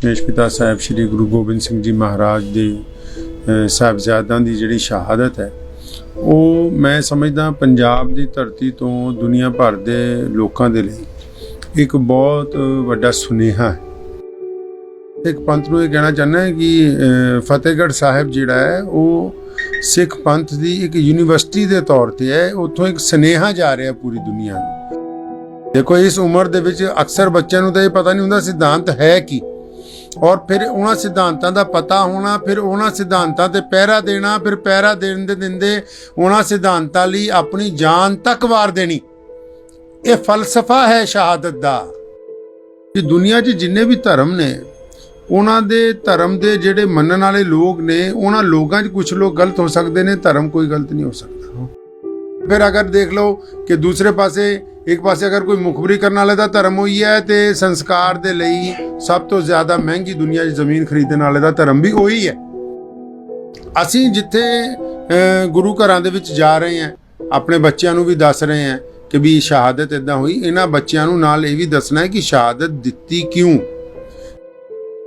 ਦਸ਼ਮੇਸ਼ ਪਿਤਾ ਸਾਹਿਬ ਸ੍ਰੀ ਗੁਰੂ ਗੋਬਿੰਦ ਸਿੰਘ ਜੀ ਮਹਾਰਾਜ ਦੇ ਸਾਹਿਬਜ਼ਾਦਿਆਂ ਦੀ ਜਿਹੜੀ ਸ਼ਹਾਦਤ ਹੈ, ਉਹ ਮੈਂ ਸਮਝਦਾ ਪੰਜਾਬ ਦੀ ਧਰਤੀ ਤੋਂ ਦੁਨੀਆ ਭਰ ਦੇ ਲੋਕਾਂ ਦੇ ਲਈ ਇੱਕ ਬਹੁਤ ਵੱਡਾ ਸੁਨੇਹਾ ਹੈ। ਸਿੱਖ ਪੰਥ ਨੂੰ ਇਹ ਕਹਿਣਾ ਚਾਹੁੰਦਾ ਹੈ ਕਿ ਫਤਿਹਗੜ੍ਹ ਸਾਹਿਬ ਜਿਹੜਾ ਹੈ, ਉਹ ਸਿੱਖ ਪੰਥ ਦੀ ਇੱਕ ਯੂਨੀਵਰਸਿਟੀ ਦੇ ਤੌਰ ਤੇ ਹੈ, ਉੱਥੋਂ ਇੱਕ ਸੁਨੇਹਾ ਜਾ ਰਿਹਾ ਪੂਰੀ ਦੁਨੀਆ ਨੂੰ। ਦੇਖੋ, ਇਸ ਉਮਰ ਦੇ ਵਿੱਚ ਅਕਸਰ ਬੱਚਿਆਂ ਨੂੰ ਤਾਂ ਇਹ ਪਤਾ ਨਹੀਂ ਹੁੰਦਾ ਸਿਧਾਂਤ ਹੈ ਕੀ। ਔਰ ਫਿਰ ਉਹਨਾਂ ਸਿਧਾਂਤਾਂ ਦਾ ਪਤਾ ਹੋਣਾ, ਫਿਰ ਉਹਨਾਂ ਸਿਧਾਂਤਾਂ ਤੇ ਪਹਿਰਾ ਦੇਣਾ, ਫਿਰ ਪਹਿਰਾ ਦੇਣ ਦੇ ਦਿੰਦੇ ਉਹਨਾਂ ਸਿਧਾਂਤਾਂ ਲਈ ਆਪਣੀ ਜਾਨ ਤੱਕ ਵਾਰ ਦੇਣੀ। ਇਹ ਫਲਸਫਾ ਹੈ ਸ਼ਹਾਦਤ ਦਾ। ਕਿ ਦੁਨੀਆ 'ਚ ਜਿੰਨੇ ਵੀ ਧਰਮ ਨੇ, ਉਹਨਾਂ ਦੇ ਧਰਮ ਦੇ ਜਿਹੜੇ ਮੰਨਣ ਵਾਲੇ ਲੋਕ ਨੇ, ਉਹਨਾਂ ਲੋਕਾਂ 'ਚ ਕੁਝ ਲੋਕ ਗਲਤ ਹੋ ਸਕਦੇ ਨੇ, ਧਰਮ ਕੋਈ ਗਲਤ ਨਹੀਂ ਹੋ ਸਕਦਾ। ਫਿਰ ਅਗਰ ਦੇਖ ਲਓ ਕਿ ਦੂਸਰੇ ਪਾਸੇ ਇੱਕ ਪਾਸੇ ਅਗਰ ਕੋਈ ਮੁਖਬਰੀ ਕਰਨ ਵਾਲੇ ਦਾ ਧਰਮ ਹੋਈ ਹੈ ਤੇ ਸੰਸਕਾਰ ਦੇ ਲਈ ਸਭ ਤੋਂ ਜ਼ਿਆਦਾ ਮਹਿੰਗੀ ਦੁਨੀਆ 'ਚ ਜ਼ਮੀਨ ਖਰੀਦਣ ਵਾਲੇ ਦਾ ਧਰਮ ਵੀ ਉਹੀ ਹੈ। ਅਸੀਂ ਜਿੱਥੇ ਗੁਰੂ ਘਰਾਂ ਦੇ ਵਿੱਚ ਜਾ ਰਹੇ ਹਾਂ, ਆਪਣੇ ਬੱਚਿਆਂ ਨੂੰ ਵੀ ਦੱਸ ਰਹੇ ਹਾਂ ਕਿ ਵੀ ਸ਼ਹਾਦਤ ਇਦਾਂ ਹੋਈ, ਇਹਨਾਂ ਬੱਚਿਆਂ ਨੂੰ ਨਾਲ ਇਹ ਵੀ ਦੱਸਣਾ ਹੈ ਕਿ ਸ਼ਹਾਦਤ ਦਿੱਤੀ ਕਿਉਂ?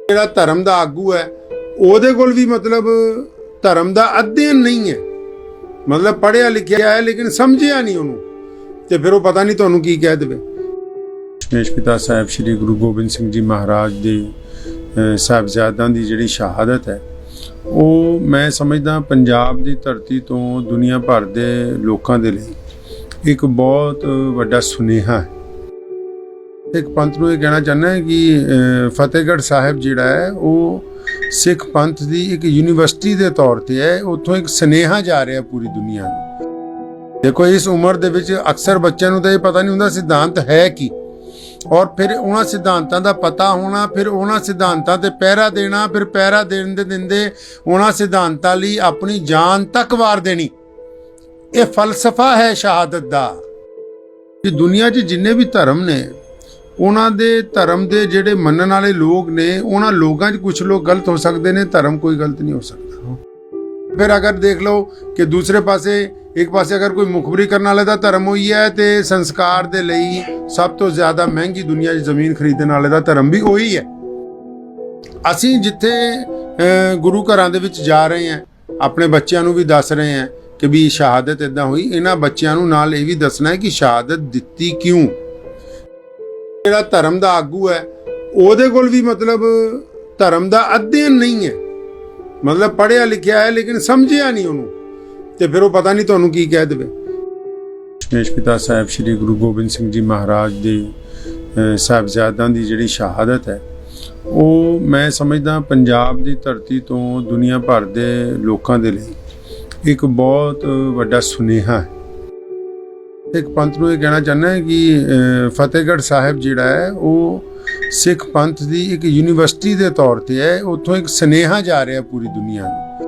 ਜਿਹੜਾ ਧਰਮ ਦਾ ਆਗੂ ਹੈ, ਉਹਦੇ ਕੋਲ ਵੀ ਮਤਲਬ ਧਰਮ ਦਾ ਅਧਿਐਨ ਨਹੀਂ ਹੈ। ਮਤਲਬ ਪੜ੍ਹਿਆ ਲਿਖਿਆ ਹੈ, ਲੇਕਿਨ ਸਮਝਿਆ ਨਹੀਂ ਉਹਨੂੰ। ਤੇ ਫਿਰ ਉਹ ਪਤਾ ਨਹੀਂ ਤੁਹਾਨੂੰ ਕੀ ਕਹਿ ਦੇਵੇ। ਦਸ਼ਮੇਸ਼ ਪਿਤਾ ਸਾਹਿਬ ਸ੍ਰੀ ਗੁਰੂ ਗੋਬਿੰਦ ਸਿੰਘ ਜੀ ਮਹਾਰਾਜ ਦੇ ਸਾਹਿਬਜ਼ਾਦਿਆਂ ਦੀ ਜਿਹੜੀ ਸ਼ਹਾਦਤ ਹੈ, ਉਹ ਮੈਂ ਸਮਝਦਾ ਪੰਜਾਬ ਦੀ ਧਰਤੀ ਤੋਂ ਦੁਨੀਆ ਭਰ ਦੇ ਲੋਕਾਂ ਦੇ ਲਈ ਇੱਕ ਬਹੁਤ ਵੱਡਾ ਸੁਨੇਹਾ ਹੈ। ਇੱਕ ਪੰਥ ਨੂੰ ਇਹ ਕਹਿਣਾ ਚਾਹੁੰਦਾ ਹੈ ਕਿ ਫਤਿਹਗੜ੍ਹ ਸਾਹਿਬ ਜਿਹੜਾ ਹੈ, ਉਹ ਸਿੱਖ ਪੰਥ ਦੀ ਇੱਕ ਯੂਨੀਵਰਸਿਟੀ ਦੇ ਤੌਰ ਤੇ ਹੈ, ਉੱਥੋਂ ਇੱਕ ਸੁਨੇਹਾ ਜਾ ਰਿਹਾ ਪੂਰੀ ਦੁਨੀਆ ਨੂੰ। ਦੇਖੋ, ਇਸ ਉਮਰ ਦੇ ਵਿੱਚ ਅਕਸਰ ਬੱਚਿਆਂ ਨੂੰ ਤਾਂ ਇਹ ਪਤਾ ਨਹੀਂ ਹੁੰਦਾ ਸਿਧਾਂਤ ਹੈ ਕੀ। ਔਰ ਫਿਰ ਉਹਨਾਂ ਸਿਧਾਂਤਾਂ ਦਾ ਪਤਾ ਹੋਣਾ, ਫਿਰ ਉਹਨਾਂ ਸਿਧਾਂਤਾਂ ਤੇ ਪਹਿਰਾ ਦੇਣਾ, ਫਿਰ ਪਹਿਰਾ ਦੇਣ ਦੇ ਦਿੰਦੇ ਉਹਨਾਂ ਸਿਧਾਂਤਾਂ ਲਈ ਆਪਣੀ ਜਾਨ ਤੱਕ ਵਾਰ ਦੇਣੀ। ਇਹ ਫਲਸਫਾ ਹੈ ਸ਼ਹਾਦਤ ਦਾ। ਕਿ ਦੁਨੀਆ 'ਚ ਜਿੰਨੇ ਵੀ ਧਰਮ ਨੇ, ਉਹਨਾਂ ਦੇ ਧਰਮ ਦੇ ਜਿਹੜੇ ਮੰਨਣ ਵਾਲੇ ਲੋਕ ਨੇ, ਉਹਨਾਂ ਲੋਕਾਂ 'ਚ ਕੁਝ ਲੋਕ ਗਲਤ ਹੋ ਸਕਦੇ ਨੇ, ਧਰਮ ਕੋਈ ਗਲਤ ਨਹੀਂ ਹੋ ਸਕਦਾ। ਫਿਰ ਅਗਰ ਦੇਖ ਲਓ ਕਿ ਦੂਸਰੇ ਪਾਸੇ ਇੱਕ ਪਾਸੇ ਅਗਰ ਕੋਈ ਮੁਖਬਰੀ ਕਰਨ ਵਾਲੇ ਦਾ ਧਰਮ ਹੋਈ ਹੈ ਤੇ ਸੰਸਕਾਰ ਦੇ ਲਈ ਸਭ ਤੋਂ ਜ਼ਿਆਦਾ ਮਹਿੰਗੀ ਦੁਨੀਆ 'ਚ ਜ਼ਮੀਨ ਖਰੀਦਣ ਵਾਲੇ ਦਾ ਧਰਮ ਵੀ ਉਹੀ ਹੈ। ਅਸੀਂ ਜਿੱਥੇ ਗੁਰੂ ਘਰਾਂ ਦੇ ਵਿੱਚ ਜਾ ਰਹੇ ਹਾਂ, ਆਪਣੇ ਬੱਚਿਆਂ ਨੂੰ ਵੀ ਦੱਸ ਰਹੇ ਹਾਂ ਕਿ ਵੀ ਸ਼ਹਾਦਤ ਇਦਾਂ ਹੋਈ, ਇਹਨਾਂ ਬੱਚਿਆਂ ਨੂੰ ਨਾਲ ਇਹ ਵੀ ਦੱਸਣਾ ਹੈ ਕਿ ਸ਼ਹਾਦਤ ਦਿੱਤੀ ਕਿਉਂ? ਜਿਹੜਾ ਧਰਮ ਦਾ ਆਗੂ ਹੈ, ਉਹਦੇ ਕੋਲ ਵੀ ਮਤਲਬ ਧਰਮ ਦਾ ਅਧਿਐਨ ਨਹੀਂ ਹੈ। ਮਤਲਬ ਪੜ੍ਹਿਆ ਲਿਖਿਆ ਹੈ, ਲੇਕਿਨ ਸਮਝਿਆ ਨਹੀਂ ਉਹਨੂੰ। ਤੇ ਫਿਰ ਉਹ ਪਤਾ ਨਹੀਂ ਤੁਹਾਨੂੰ ਕੀ ਕਹਿ ਦੇਵੇ। ਦਸ਼ਮੇਸ਼ ਪਿਤਾ ਸਾਹਿਬ ਸ੍ਰੀ ਗੁਰੂ ਗੋਬਿੰਦ ਸਿੰਘ ਜੀ ਮਹਾਰਾਜ ਦੇ ਸਾਹਿਬਜ਼ਾਦਿਆਂ ਦੀ ਜਿਹੜੀ ਸ਼ਹਾਦਤ ਹੈ, ਉਹ ਮੈਂ ਸਮਝਦਾ ਪੰਜਾਬ ਦੀ ਧਰਤੀ ਤੋਂ ਦੁਨੀਆ ਭਰ ਦੇ ਲੋਕਾਂ ਦੇ ਲਈ ਇੱਕ ਬਹੁਤ ਵੱਡਾ ਸੁਨੇਹਾ ਹੈ। ਇੱਕ ਪੰਥ ਨੂੰ ਇਹ ਕਹਿਣਾ ਚਾਹੁੰਦਾ ਹੈ ਕਿ ਫਤਿਹਗੜ੍ਹ ਸਾਹਿਬ ਜਿਹੜਾ ਹੈ, ਉਹ ਸਿੱਖ ਪੰਥ ਦੀ ਇੱਕ ਯੂਨੀਵਰਸਿਟੀ ਦੇ ਤੌਰ ਤੇ ਹੈ, ਉੱਥੋਂ ਇੱਕ ਸੁਨੇਹਾ ਜਾ ਰਿਹਾ ਪੂਰੀ ਦੁਨੀਆ ਨੂੰ।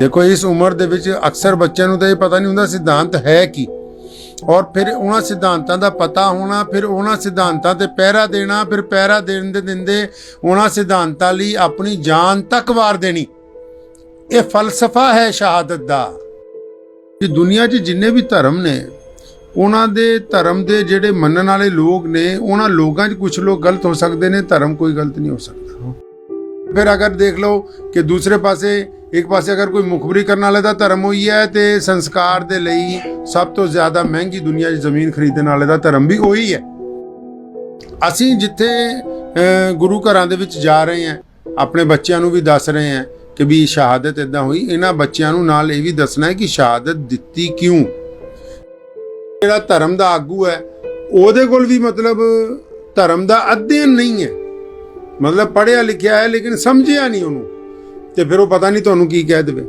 ਦੇਖੋ, ਇਸ ਉਮਰ ਦੇ ਵਿੱਚ ਅਕਸਰ ਬੱਚਿਆਂ ਨੂੰ ਤਾਂ ਇਹ ਪਤਾ ਨਹੀਂ ਹੁੰਦਾ ਸਿਧਾਂਤ ਹੈ ਕੀ। ਔਰ ਫਿਰ ਉਹਨਾਂ ਸਿਧਾਂਤਾਂ ਦਾ ਪਤਾ ਹੋਣਾ, ਫਿਰ ਉਹਨਾਂ ਸਿਧਾਂਤਾਂ ਤੇ ਪਹਿਰਾ ਦੇਣਾ, ਫਿਰ ਪਹਿਰਾ ਦੇਣ ਦੇ ਦਿੰਦੇ ਉਹਨਾਂ ਸਿਧਾਂਤਾਂ ਲਈ ਆਪਣੀ ਜਾਨ ਤੱਕ ਵਾਰ ਦੇਣੀ। ਇਹ ਫਲਸਫਾ ਹੈ ਸ਼ਹਾਦਤ ਦਾ। ਕਿ ਦੁਨੀਆ 'ਚ ਜਿੰਨੇ ਵੀ ਧਰਮ ਨੇ, ਉਹਨਾਂ ਦੇ ਧਰਮ ਦੇ ਜਿਹੜੇ ਮੰਨਣ ਵਾਲੇ ਲੋਕ ਨੇ, ਉਹਨਾਂ ਲੋਕਾਂ 'ਚ ਕੁਝ ਲੋਕ ਗਲਤ ਹੋ ਸਕਦੇ ਨੇ, ਧਰਮ ਕੋਈ ਗਲਤ ਨਹੀਂ ਹੋ ਸਕਦਾ। ਫਿਰ ਅਗਰ ਦੇਖ ਲਓ ਕਿ ਦੂਸਰੇ ਪਾਸੇ, ਇੱਕ ਪਾਸੇ ਅਗਰ ਕੋਈ ਮੁਖਬਰੀ ਕਰਨ ਵਾਲੇ ਦਾ ਧਰਮ ਹੋਈ ਹੈ ਤੇ ਸੰਸਕਾਰ ਦੇ ਲਈ ਸਭ ਤੋਂ ਜ਼ਿਆਦਾ ਮਹਿੰਗੀ ਦੁਨੀਆ 'ਚ ਜ਼ਮੀਨ ਖਰੀਦਣ ਵਾਲੇ ਦਾ ਧਰਮ ਵੀ ਉਹੀ ਹੈ। ਅਸੀਂ ਜਿੱਥੇ ਗੁਰੂ ਘਰਾਂ ਦੇ ਵਿੱਚ ਜਾ ਰਹੇ ਹਾਂ, ਆਪਣੇ ਬੱਚਿਆਂ ਨੂੰ ਵੀ ਦੱਸ ਰਹੇ ਹਾਂ ਕਿ ਵੀ ਸ਼ਹਾਦਤ ਇਦਾਂ ਹੋਈ, ਇਹਨਾਂ ਬੱਚਿਆਂ ਨੂੰ ਨਾਲ ਇਹ ਵੀ ਦੱਸਣਾ ਹੈ ਕਿ ਸ਼ਹਾਦਤ ਦਿੱਤੀ ਕਿਉਂ? ਜਿਹੜਾ ਧਰਮ ਦਾ ਆਗੂ ਹੈ, ਉਹਦੇ ਕੋਲ ਵੀ ਮਤਲਬ ਧਰਮ ਦਾ ਅਧਿਐਨ ਨਹੀਂ ਹੈ। ਮਤਲਬ ਪੜ੍ਹਿਆ ਲਿਖਿਆ ਹੈ, ਲੇਕਿਨ ਸਮਝਿਆ ਨਹੀਂ ਉਹਨੂੰ। ਤੇ ਫਿਰ ਉਹ ਪਤਾ ਨਹੀਂ ਤੁਹਾਨੂੰ ਕੀ ਕਹਿ ਦੇਵੇ।